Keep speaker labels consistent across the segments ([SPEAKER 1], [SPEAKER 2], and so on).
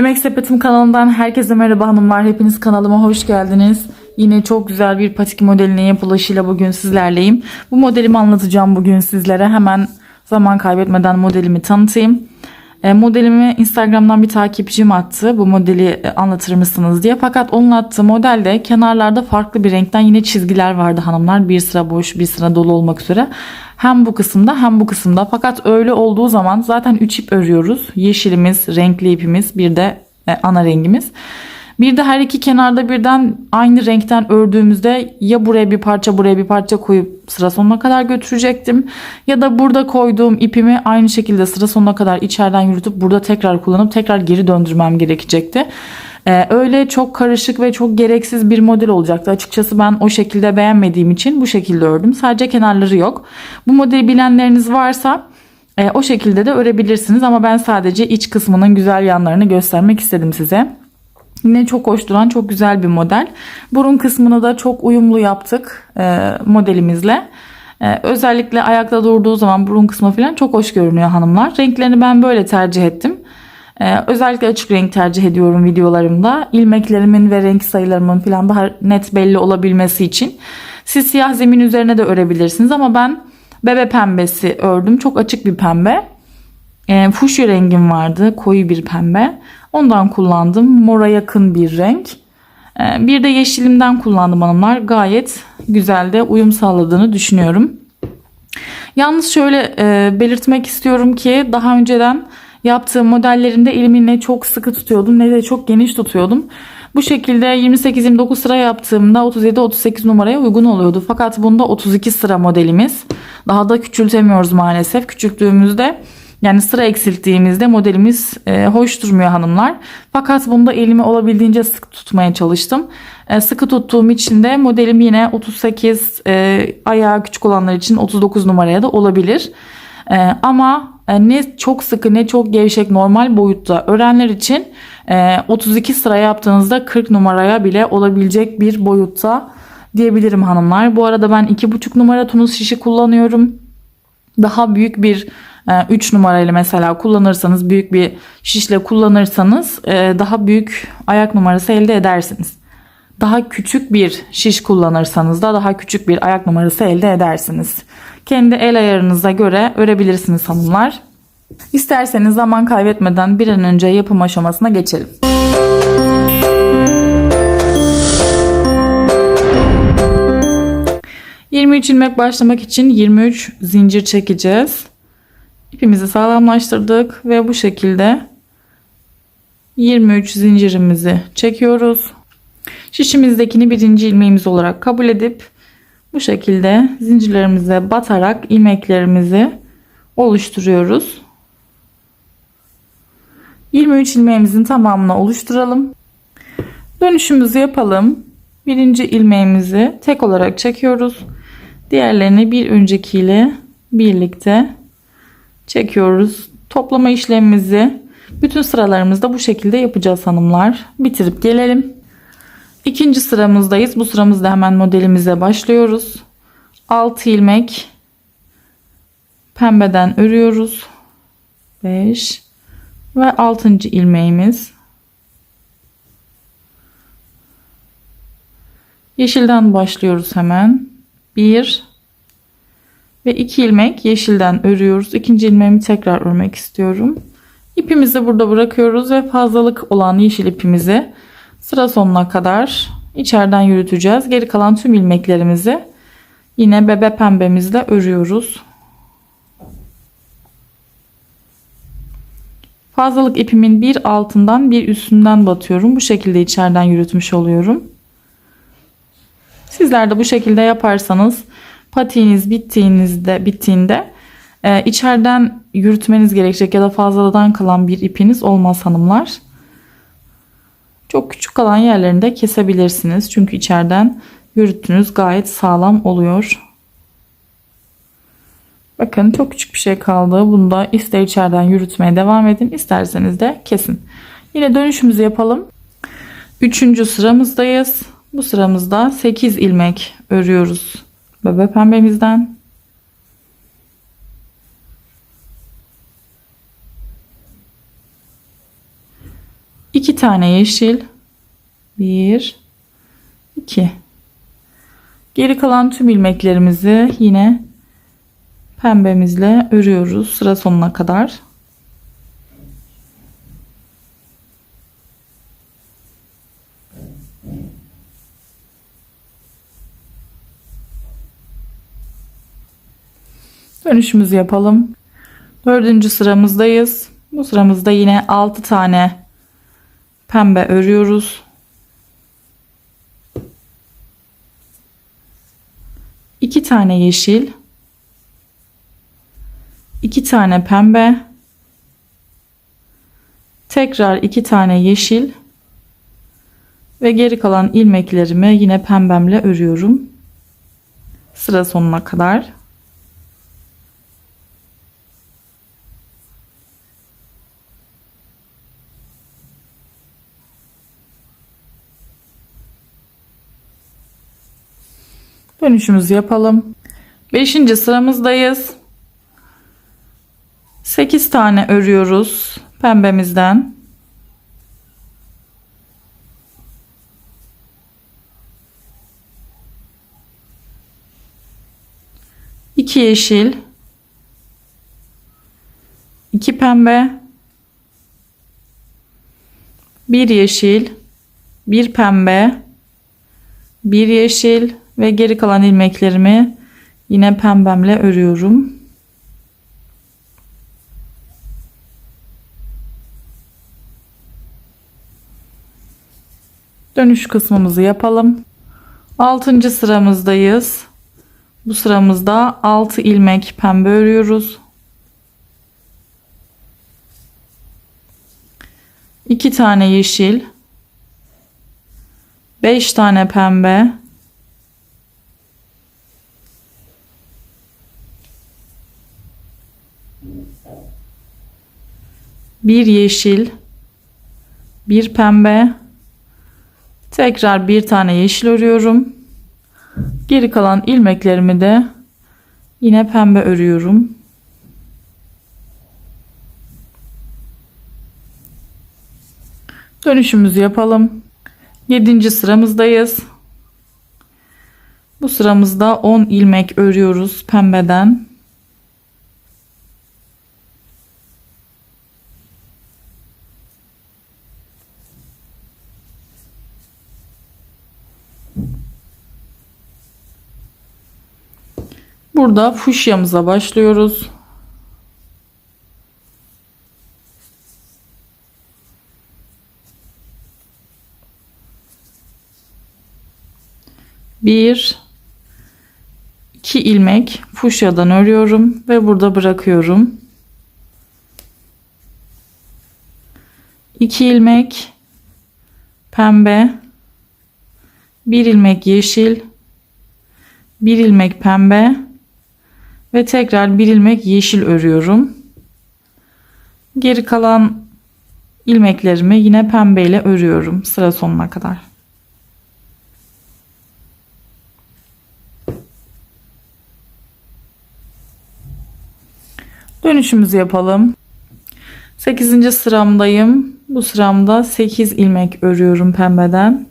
[SPEAKER 1] Emek Sepetim kanalından herkese merhaba hanımlar. Hepiniz kanalıma hoş geldiniz. Yine çok güzel bir patik modelinin yapılışıyla bugün sizlerleyim. Bu modelimi anlatacağım bugün sizlere. Hemen zaman kaybetmeden modelimi tanıtayım. E, modelimi Instagram'dan bir takipçim attı. Bu modeli e, anlatır mısınız diye. Fakat onun attığı modelde kenarlarda farklı bir renkten yine çizgiler vardı hanımlar. Bir sıra boş bir sıra dolu olmak üzere. Hem bu kısımda hem bu kısımda. Fakat öyle olduğu zaman zaten 3 ip örüyoruz. Yeşilimiz, renkli ipimiz bir de e, ana rengimiz. Bir de her iki kenarda birden aynı renkten ördüğümüzde ya buraya bir parça buraya bir parça koyup sıra sonuna kadar götürecektim. Ya da burada koyduğum ipimi aynı şekilde sıra sonuna kadar içeriden yürütüp burada tekrar kullanıp tekrar geri döndürmem gerekecekti. Ee, öyle çok karışık ve çok gereksiz bir model olacaktı. Açıkçası ben o şekilde beğenmediğim için bu şekilde ördüm. Sadece kenarları yok. Bu modeli bilenleriniz varsa e, o şekilde de örebilirsiniz ama ben sadece iç kısmının güzel yanlarını göstermek istedim size. Yine çok hoş duran çok güzel bir model. Burun kısmını da çok uyumlu yaptık e, modelimizle. E, özellikle ayakta durduğu zaman burun kısmı falan çok hoş görünüyor hanımlar. Renklerini ben böyle tercih ettim. E, özellikle açık renk tercih ediyorum videolarımda. İlmeklerimin ve renk sayılarımın falan daha net belli olabilmesi için. Siz siyah zemin üzerine de örebilirsiniz ama ben bebe pembesi ördüm. Çok açık bir pembe. E, fuşya rengim vardı. Koyu bir pembe. Ondan kullandım. Mora yakın bir renk. E, bir de yeşilimden kullandım hanımlar. Gayet güzel de uyum sağladığını düşünüyorum. Yalnız şöyle e, belirtmek istiyorum ki daha önceden yaptığım modellerinde elimi ne çok sıkı tutuyordum ne de çok geniş tutuyordum. Bu şekilde 28-29 sıra yaptığımda 37-38 numaraya uygun oluyordu. Fakat bunda 32 sıra modelimiz. Daha da küçültemiyoruz maalesef. Küçülttüğümüzde yani sıra eksilttiğimizde modelimiz e, hoş durmuyor hanımlar. Fakat bunda elimi olabildiğince sıkı tutmaya çalıştım. E, sıkı tuttuğum için de modelim yine 38 e, ayağı küçük olanlar için 39 numaraya da olabilir. E, ama e, ne çok sıkı ne çok gevşek normal boyutta örenler için e, 32 sıra yaptığınızda 40 numaraya bile olabilecek bir boyutta diyebilirim hanımlar. Bu arada ben 2,5 numara tunus şişi kullanıyorum. Daha büyük bir 3 numarayla mesela kullanırsanız büyük bir şişle kullanırsanız e, daha büyük ayak numarası elde edersiniz. Daha küçük bir şiş kullanırsanız da daha küçük bir ayak numarası elde edersiniz. Kendi el ayarınıza göre örebilirsiniz hanımlar. İsterseniz zaman kaybetmeden bir an önce yapım aşamasına geçelim. ...23 ilmek başlamak için 23 zincir çekeceğiz. İpimizi sağlamlaştırdık ve bu şekilde 23 zincirimizi çekiyoruz. Şişimizdekini birinci ilmeğimiz olarak kabul edip bu şekilde zincirlerimize batarak ilmeklerimizi oluşturuyoruz. 23 ilmeğimizin tamamını oluşturalım. Dönüşümüzü yapalım. Birinci ilmeğimizi tek olarak çekiyoruz. Diğerlerini bir öncekiyle birlikte çekiyoruz. Toplama işlemimizi bütün sıralarımızda bu şekilde yapacağız hanımlar. Bitirip gelelim. İkinci sıramızdayız. Bu sıramızda hemen modelimize başlıyoruz. 6 ilmek pembeden örüyoruz. 5 ve 6. ilmeğimiz. Yeşilden başlıyoruz hemen. 1 ve 2 ilmek yeşilden örüyoruz. İkinci ilmeğimi tekrar örmek istiyorum. İpimizi burada bırakıyoruz ve fazlalık olan yeşil ipimizi sıra sonuna kadar içeriden yürüteceğiz. Geri kalan tüm ilmeklerimizi yine bebe pembemizle örüyoruz. Fazlalık ipimin bir altından bir üstünden batıyorum. Bu şekilde içeriden yürütmüş oluyorum. Sizler de bu şekilde yaparsanız patiğiniz bittiğinizde bittiğinde e, içeriden yürütmeniz gerekecek ya da fazladan kalan bir ipiniz olmaz hanımlar. Çok küçük kalan yerlerinde kesebilirsiniz. Çünkü içeriden yürüttüğünüz gayet sağlam oluyor. Bakın çok küçük bir şey kaldı. Bunu da ister içeriden yürütmeye devam edin. isterseniz de kesin. Yine dönüşümüzü yapalım. Üçüncü sıramızdayız. Bu sıramızda 8 ilmek örüyoruz bebe pembemizden. 2 tane yeşil 1 2 Geri kalan tüm ilmeklerimizi yine pembemizle örüyoruz sıra sonuna kadar. Dönüşümüzü yapalım. Dördüncü sıramızdayız. Bu sıramızda yine 6 tane pembe örüyoruz. 2 tane yeşil, 2 tane pembe, tekrar 2 tane yeşil ve geri kalan ilmeklerimi yine pembemle örüyorum. Sıra sonuna kadar. Dönüşümüzü yapalım. Beşinci sıramızdayız. 8 tane örüyoruz pembemizden. İki yeşil, iki pembe, bir yeşil, bir pembe, bir yeşil ve geri kalan ilmeklerimi yine pembemle örüyorum. Dönüş kısmımızı yapalım. 6. sıramızdayız. Bu sıramızda 6 ilmek pembe örüyoruz. 2 tane yeşil, 5 tane pembe, bir yeşil, bir pembe, tekrar bir tane yeşil örüyorum. Geri kalan ilmeklerimi de yine pembe örüyorum. Dönüşümüzü yapalım. 7. sıramızdayız. Bu sıramızda 10 ilmek örüyoruz pembeden. Burada fuşyamıza başlıyoruz. Bir, iki ilmek fuşyadan örüyorum ve burada bırakıyorum. İki ilmek pembe, bir ilmek yeşil, bir ilmek pembe ve tekrar bir ilmek yeşil örüyorum. Geri kalan ilmeklerimi yine pembe ile örüyorum sıra sonuna kadar. Dönüşümüzü yapalım. 8. sıramdayım. Bu sıramda 8 ilmek örüyorum pembeden.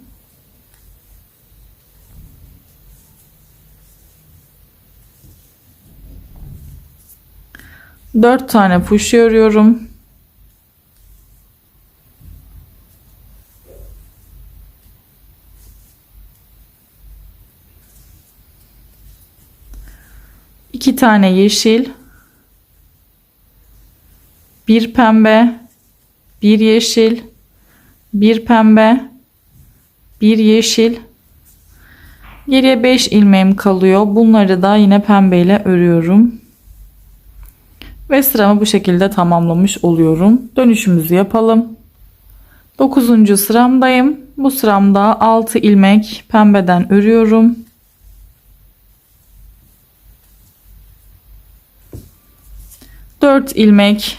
[SPEAKER 1] Dört tane push örüyorum. İki tane yeşil. Bir pembe. Bir yeşil. Bir pembe. Bir yeşil. Geriye 5 ilmeğim kalıyor. Bunları da yine pembe ile örüyorum. Ve sıramı bu şekilde tamamlamış oluyorum. Dönüşümüzü yapalım. 9. sıramdayım. Bu sıramda 6 ilmek pembeden örüyorum. Dört ilmek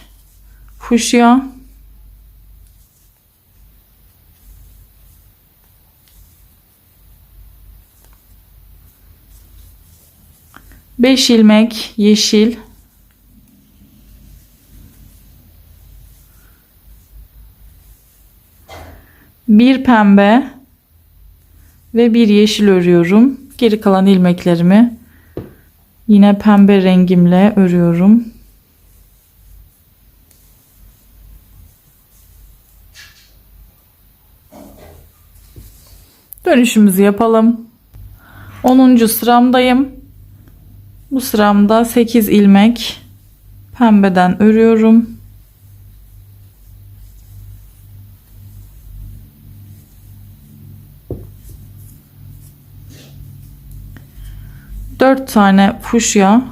[SPEAKER 1] fuşya. Beş ilmek yeşil. Bir pembe ve bir yeşil örüyorum. Geri kalan ilmeklerimi yine pembe rengimle örüyorum. Dönüşümüzü yapalım. 10. sıramdayım. Bu sıramda 8 ilmek pembeden örüyorum. Dört tane fuşya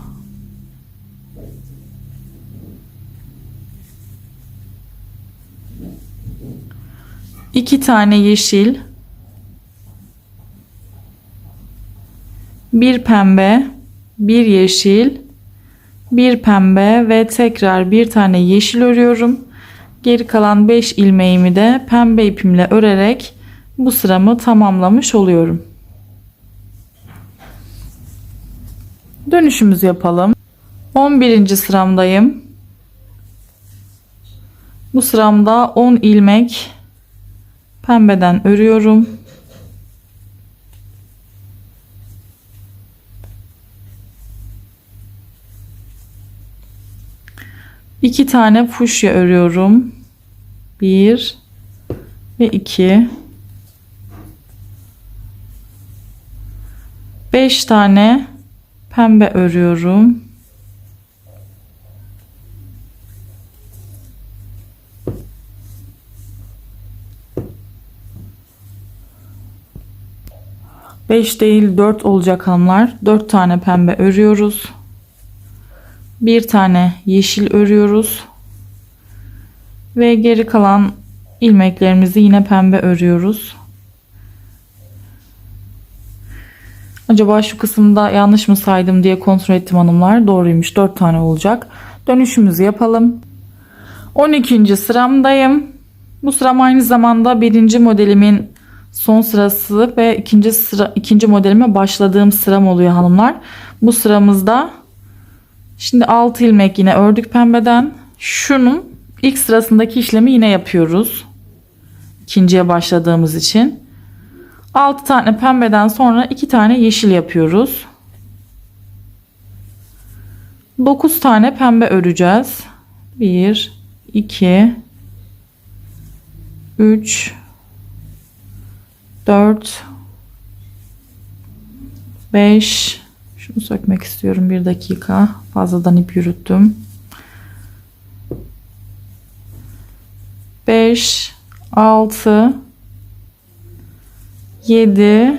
[SPEAKER 1] iki tane yeşil bir pembe, bir yeşil, bir pembe ve tekrar bir tane yeşil örüyorum. Geri kalan 5 ilmeğimi de pembe ipimle örerek bu sıramı tamamlamış oluyorum. Dönüşümüzü yapalım. 11. sıramdayım. Bu sıramda 10 ilmek pembeden örüyorum. İki tane fuşya örüyorum. Bir ve iki. Beş tane pembe örüyorum. Beş değil dört olacak hanımlar. Dört tane pembe örüyoruz bir tane yeşil örüyoruz ve geri kalan ilmeklerimizi yine pembe örüyoruz acaba şu kısımda yanlış mı saydım diye kontrol ettim hanımlar doğruymuş 4 tane olacak dönüşümüzü yapalım 12. sıramdayım bu sıram aynı zamanda birinci modelimin son sırası ve ikinci sıra ikinci modelime başladığım sıram oluyor hanımlar bu sıramızda Şimdi 6 ilmek yine ördük pembeden. Şunun ilk sırasındaki işlemi yine yapıyoruz. İkinciye başladığımız için. 6 tane pembeden sonra 2 tane yeşil yapıyoruz. 9 tane pembe öreceğiz. 1 2 3 4 5 şunu sökmek istiyorum bir dakika. Fazladan ip yürüttüm. 5 6 7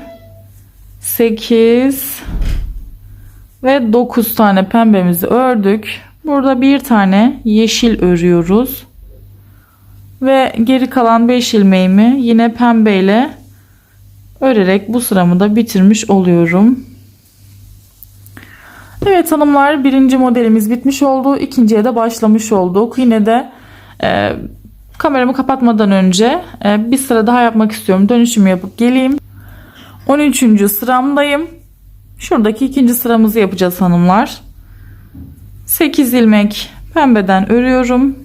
[SPEAKER 1] 8 ve 9 tane pembemizi ördük. Burada bir tane yeşil örüyoruz. Ve geri kalan 5 ilmeğimi yine pembeyle örerek bu sıramı da bitirmiş oluyorum. Evet hanımlar birinci modelimiz bitmiş oldu. İkinciye de başlamış olduk. Yine de e, kameramı kapatmadan önce e, bir sıra daha yapmak istiyorum. Dönüşümü yapıp geleyim. 13. sıramdayım. Şuradaki ikinci sıramızı yapacağız hanımlar. 8 ilmek pembeden örüyorum.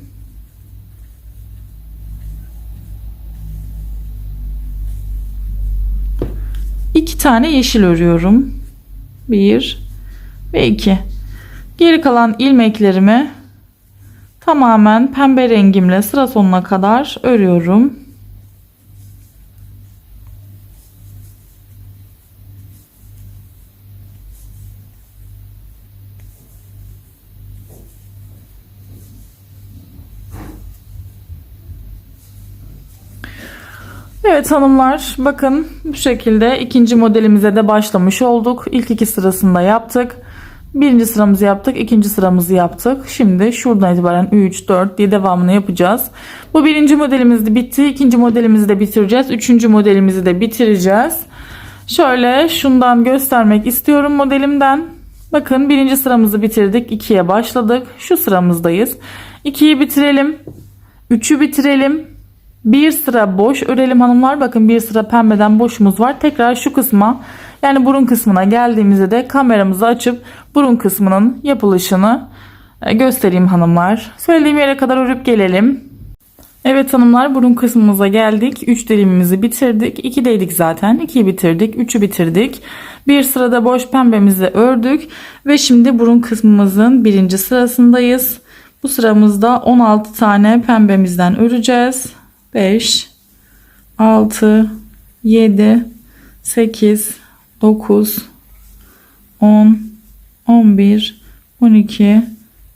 [SPEAKER 1] İki tane yeşil örüyorum. Bir, ve 2. Geri kalan ilmeklerimi tamamen pembe rengimle sıra sonuna kadar örüyorum. Evet hanımlar bakın bu şekilde ikinci modelimize de başlamış olduk. İlk iki sırasında yaptık. Birinci sıramızı yaptık. ikinci sıramızı yaptık. Şimdi şuradan itibaren 3, 4 diye devamını yapacağız. Bu birinci modelimiz de bitti. ikinci modelimizi de bitireceğiz. Üçüncü modelimizi de bitireceğiz. Şöyle şundan göstermek istiyorum modelimden. Bakın birinci sıramızı bitirdik. 2'ye başladık. Şu sıramızdayız. 2'yi bitirelim. 3'ü bitirelim. Bir sıra boş örelim hanımlar. Bakın bir sıra pembeden boşumuz var. Tekrar şu kısma yani burun kısmına geldiğimizde de kameramızı açıp burun kısmının yapılışını e, göstereyim hanımlar. Söylediğim yere kadar örüp gelelim. Evet hanımlar burun kısmımıza geldik. 3 dilimimizi bitirdik. 2 dedik zaten. 2'yi bitirdik. 3'ü bitirdik. Bir sırada boş pembemizi ördük. Ve şimdi burun kısmımızın birinci sırasındayız. Bu sıramızda 16 tane pembemizden öreceğiz. 5, 6, 7, 8, 9, 10, 11, 12,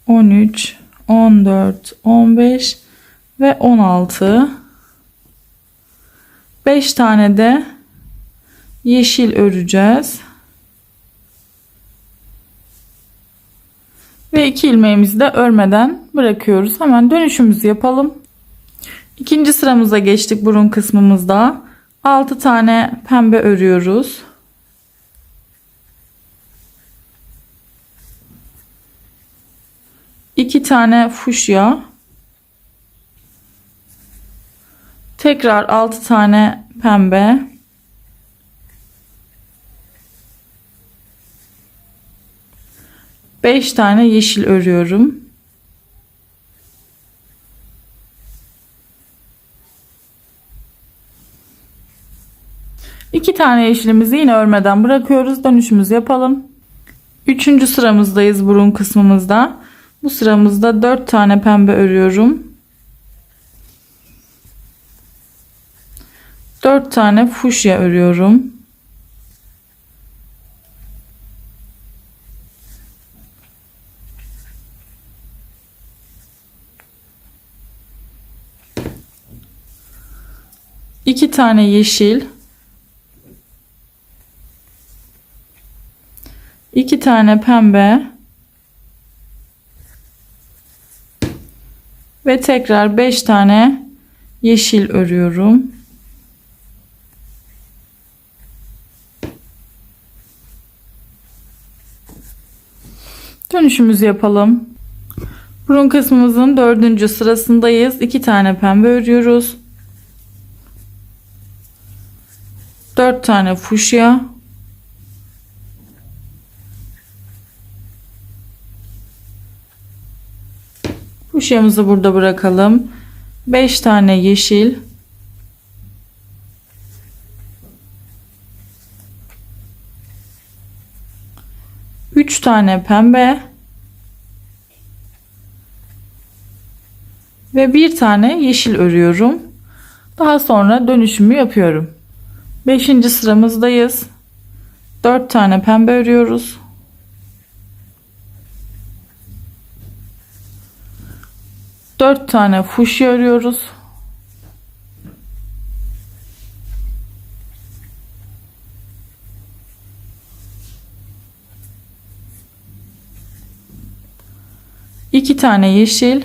[SPEAKER 1] 13, 14, 15 ve 16. 5 tane de yeşil öreceğiz. Ve iki ilmeğimizi de örmeden bırakıyoruz. Hemen dönüşümüzü yapalım. İkinci sıramıza geçtik burun kısmımızda. 6 tane pembe örüyoruz. iki tane fuşya tekrar 6 tane pembe beş tane yeşil örüyorum İki tane yeşilimizi yine örmeden bırakıyoruz dönüşümüzü yapalım Üçüncü sıramızdayız burun kısmımızda bu sıramızda 4 tane pembe örüyorum. 4 tane fuşya örüyorum. İki tane yeşil. İki tane pembe. ve tekrar 5 tane yeşil örüyorum. Dönüşümüzü yapalım. Burun kısmımızın dördüncü sırasındayız. 2 tane pembe örüyoruz. 4 tane fuşya. Kuşyamızı burada bırakalım. 5 tane yeşil. Üç tane pembe ve bir tane yeşil örüyorum. Daha sonra dönüşümü yapıyorum. Beşinci sıramızdayız. Dört tane pembe örüyoruz. 4 tane fuşya örüyoruz. iki tane yeşil,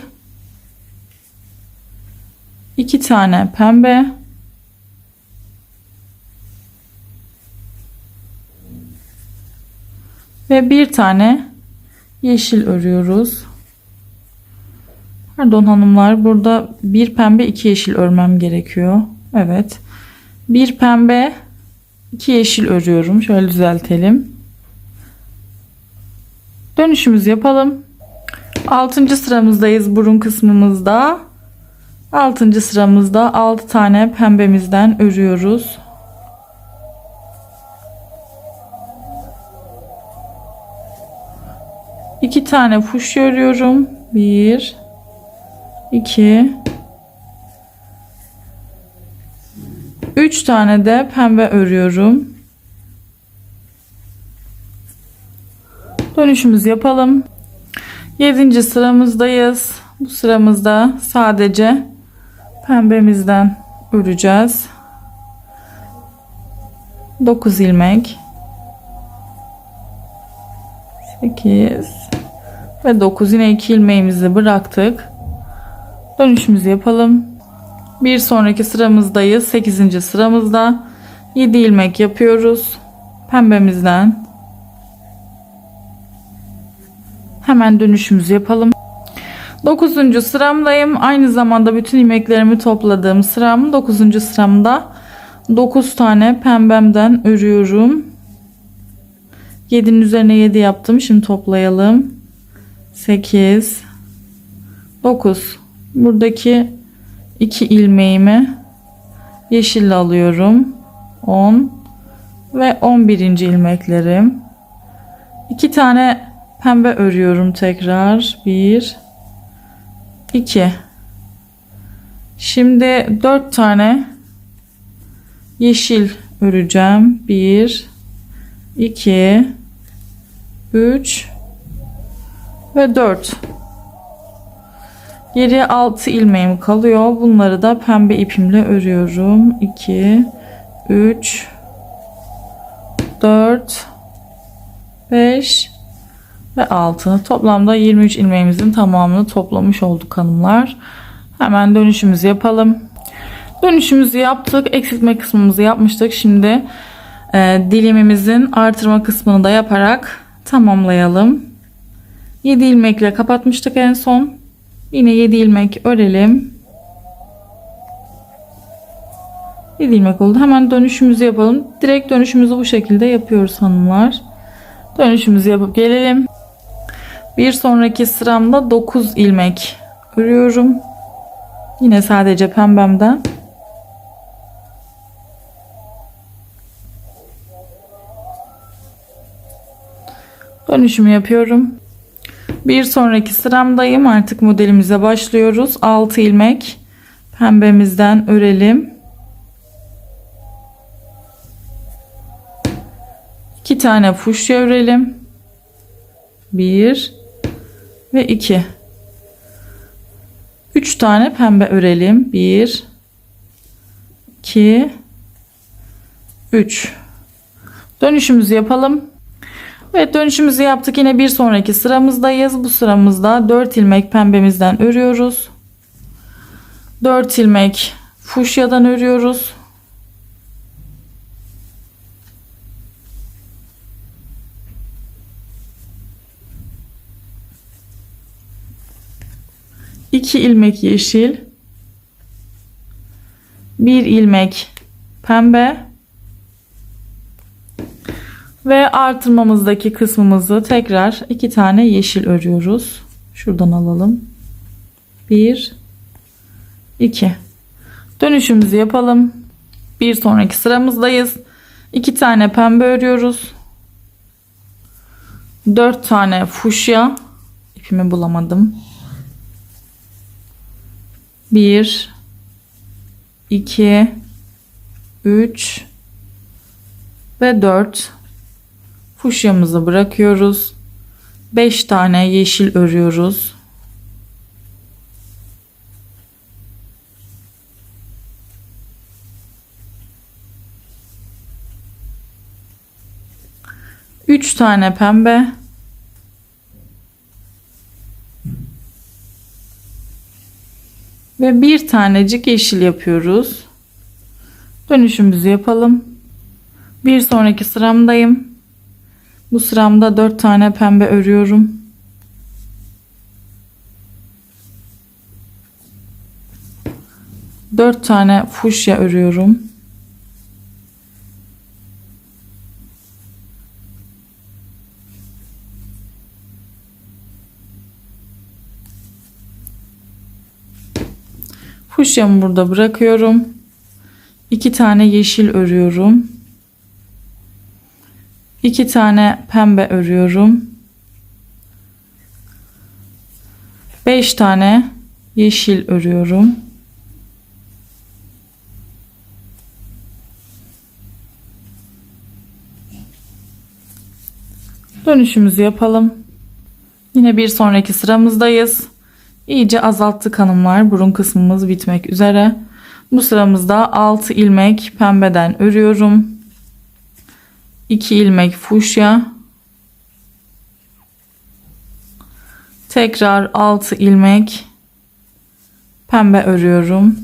[SPEAKER 1] iki tane pembe, ve bir tane yeşil örüyoruz. Pardon hanımlar burada bir pembe iki yeşil örmem gerekiyor. Evet. Bir pembe iki yeşil örüyorum. Şöyle düzeltelim. Dönüşümüzü yapalım. Altıncı sıramızdayız burun kısmımızda. Altıncı sıramızda altı tane pembemizden örüyoruz. İki tane fuş örüyorum. Bir, 2 3 tane de pembe örüyorum. Dönüşümüzü yapalım. 7. sıramızdayız. Bu sıramızda sadece pembemizden öreceğiz. 9 ilmek 8 ve 9 yine 2 ilmeğimizi bıraktık. Dönüşümüzü yapalım. Bir sonraki sıramızdayız. 8. sıramızda 7 ilmek yapıyoruz. Pembemizden hemen dönüşümüzü yapalım. 9. sıramdayım. Aynı zamanda bütün ilmeklerimi topladığım sıram 9. sıramda 9 tane pembemden örüyorum. 7'nin üzerine 7 yaptım. Şimdi toplayalım. 8 9 buradaki 2 ilmeğimi yeşille alıyorum. 10 ve 11. ilmeklerim. 2 tane pembe örüyorum tekrar. 1 2 Şimdi 4 tane yeşil öreceğim. 1 2 3 ve 4 Geriye 6 ilmeğim kalıyor. Bunları da pembe ipimle örüyorum. 2 3 4 5 ve 6. Toplamda 23 ilmeğimizin tamamını toplamış olduk hanımlar. Hemen dönüşümüzü yapalım. Dönüşümüzü yaptık. Eksiltme kısmımızı yapmıştık. Şimdi e, dilimimizin artırma kısmını da yaparak tamamlayalım. 7 ilmekle kapatmıştık en son. Yine 7 ilmek örelim. 7 ilmek oldu. Hemen dönüşümüzü yapalım. Direkt dönüşümüzü bu şekilde yapıyoruz hanımlar. Dönüşümüzü yapıp gelelim. Bir sonraki sıramda 9 ilmek örüyorum. Yine sadece pembemden. Dönüşümü yapıyorum. Bir sonraki sıramdayım. Artık modelimize başlıyoruz. 6 ilmek pembemizden örelim. 2 tane fuşya örelim. 1 ve 2. 3 tane pembe örelim. 1 2 3 Dönüşümüzü yapalım. Evet dönüşümüzü yaptık. Yine bir sonraki sıramızdayız. Bu sıramızda 4 ilmek pembemizden örüyoruz. 4 ilmek fuşyadan örüyoruz. İki ilmek yeşil. Bir ilmek pembe. Ve artırmamızdaki kısmımızı tekrar iki tane yeşil örüyoruz. Şuradan alalım. Bir, iki. Dönüşümüzü yapalım. Bir sonraki sıramızdayız. İki tane pembe örüyoruz. Dört tane fuşya. İpimi bulamadım. Bir, iki, üç ve dört fuşyamızı bırakıyoruz. 5 tane yeşil örüyoruz. Üç tane pembe. Ve bir tanecik yeşil yapıyoruz. Dönüşümüzü yapalım. Bir sonraki sıramdayım. Bu sıramda 4 tane pembe örüyorum. Dört tane fuşya örüyorum. Fuşyamı burada bırakıyorum. İki tane yeşil örüyorum. 2 tane pembe örüyorum. 5 tane yeşil örüyorum. Dönüşümüzü yapalım. Yine bir sonraki sıramızdayız. İyice azalttık hanımlar. Burun kısmımız bitmek üzere. Bu sıramızda 6 ilmek pembeden örüyorum. 2 ilmek fuşya tekrar 6 ilmek pembe örüyorum.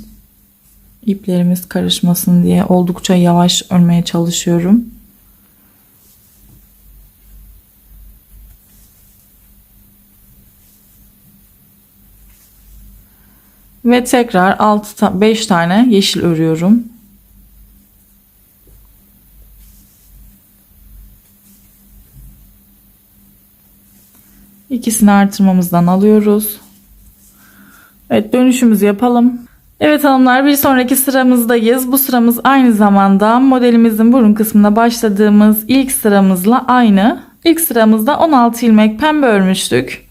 [SPEAKER 1] İplerimiz karışmasın diye oldukça yavaş örmeye çalışıyorum. Ve tekrar 6 5 tane yeşil örüyorum İkisini artırmamızdan alıyoruz. Evet dönüşümüzü yapalım. Evet hanımlar bir sonraki sıramızdayız. Bu sıramız aynı zamanda modelimizin burun kısmına başladığımız ilk sıramızla aynı. İlk sıramızda 16 ilmek pembe örmüştük.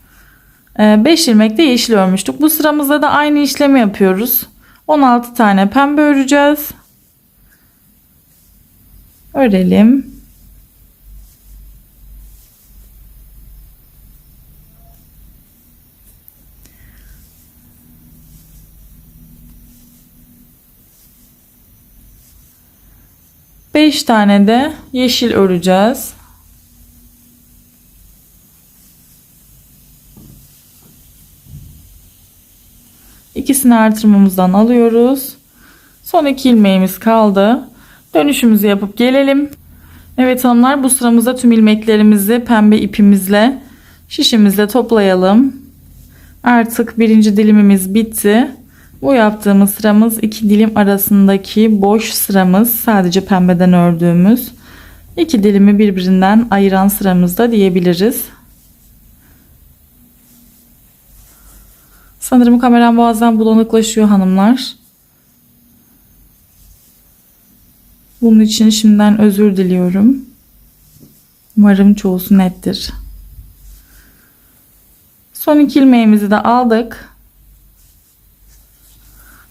[SPEAKER 1] 5 ilmek de yeşil örmüştük. Bu sıramızda da aynı işlemi yapıyoruz. 16 tane pembe öreceğiz. Örelim. Beş tane de yeşil öreceğiz. İkisini artırmamızdan alıyoruz. Son iki ilmeğimiz kaldı. Dönüşümüzü yapıp gelelim. Evet hanımlar bu sıramızda tüm ilmeklerimizi pembe ipimizle şişimizle toplayalım. Artık birinci dilimimiz bitti. Bu yaptığımız sıramız iki dilim arasındaki boş sıramız sadece pembeden ördüğümüz iki dilimi birbirinden ayıran sıramızda diyebiliriz. Sanırım kameram bazen bulanıklaşıyor hanımlar. Bunun için şimdiden özür diliyorum. Umarım çoğusu nettir. Son iki ilmeğimizi de aldık.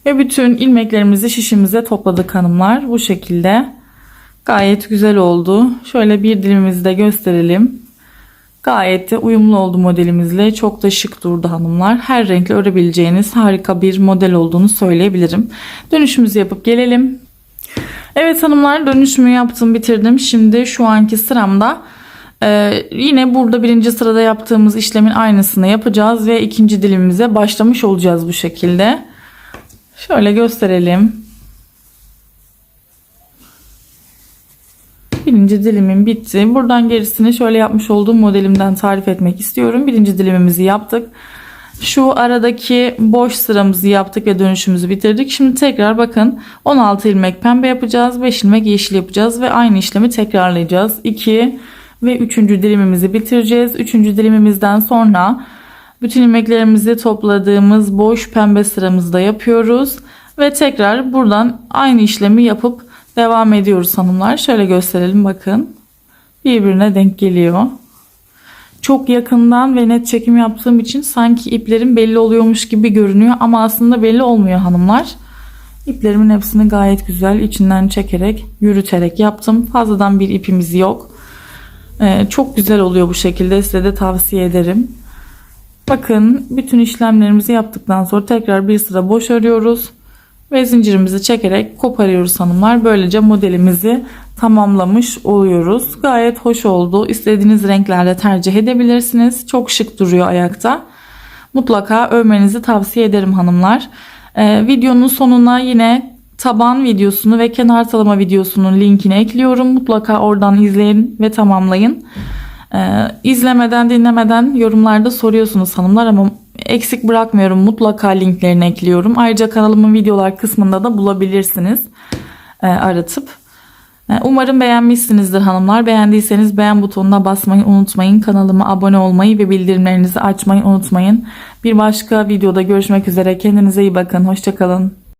[SPEAKER 1] Ve bütün ilmeklerimizi şişimize topladık hanımlar. Bu şekilde. Gayet güzel oldu. Şöyle bir dilimimizi de gösterelim. Gayet de uyumlu oldu modelimizle. Çok da şık durdu hanımlar. Her renkle örebileceğiniz harika bir model olduğunu söyleyebilirim. Dönüşümüzü yapıp gelelim. Evet hanımlar dönüşümü yaptım bitirdim. Şimdi şu anki sıramda e, yine burada birinci sırada yaptığımız işlemin aynısını yapacağız. Ve ikinci dilimimize başlamış olacağız bu şekilde. Şöyle gösterelim. Birinci dilimim bitti. Buradan gerisini şöyle yapmış olduğum modelimden tarif etmek istiyorum. Birinci dilimimizi yaptık. Şu aradaki boş sıramızı yaptık ve dönüşümüzü bitirdik. Şimdi tekrar bakın 16 ilmek pembe yapacağız. 5 ilmek yeşil yapacağız ve aynı işlemi tekrarlayacağız. 2 ve 3. dilimimizi bitireceğiz. 3. dilimimizden sonra bütün ilmeklerimizi topladığımız boş pembe sıramızda yapıyoruz. Ve tekrar buradan aynı işlemi yapıp devam ediyoruz hanımlar. Şöyle gösterelim bakın. Birbirine denk geliyor. Çok yakından ve net çekim yaptığım için sanki iplerim belli oluyormuş gibi görünüyor ama aslında belli olmuyor hanımlar. İplerimin hepsini gayet güzel içinden çekerek, yürüterek yaptım. Fazladan bir ipimiz yok. Ee, çok güzel oluyor bu şekilde. Size de tavsiye ederim. Bakın bütün işlemlerimizi yaptıktan sonra tekrar bir sıra boş örüyoruz. Ve zincirimizi çekerek koparıyoruz hanımlar. Böylece modelimizi tamamlamış oluyoruz. Gayet hoş oldu. İstediğiniz renklerde tercih edebilirsiniz. Çok şık duruyor ayakta. Mutlaka örmenizi tavsiye ederim hanımlar. Ee, videonun sonuna yine taban videosunu ve kenar talama videosunun linkini ekliyorum. Mutlaka oradan izleyin ve tamamlayın. Ee, izlemeden dinlemeden yorumlarda soruyorsunuz hanımlar ama eksik bırakmıyorum. Mutlaka linklerini ekliyorum. Ayrıca kanalımın videolar kısmında da bulabilirsiniz e, aratıp. E, Umarım beğenmişsinizdir hanımlar. Beğendiyseniz beğen butonuna basmayı unutmayın. Kanalıma abone olmayı ve bildirimlerinizi açmayı unutmayın. Bir başka videoda görüşmek üzere. Kendinize iyi bakın. Hoşçakalın.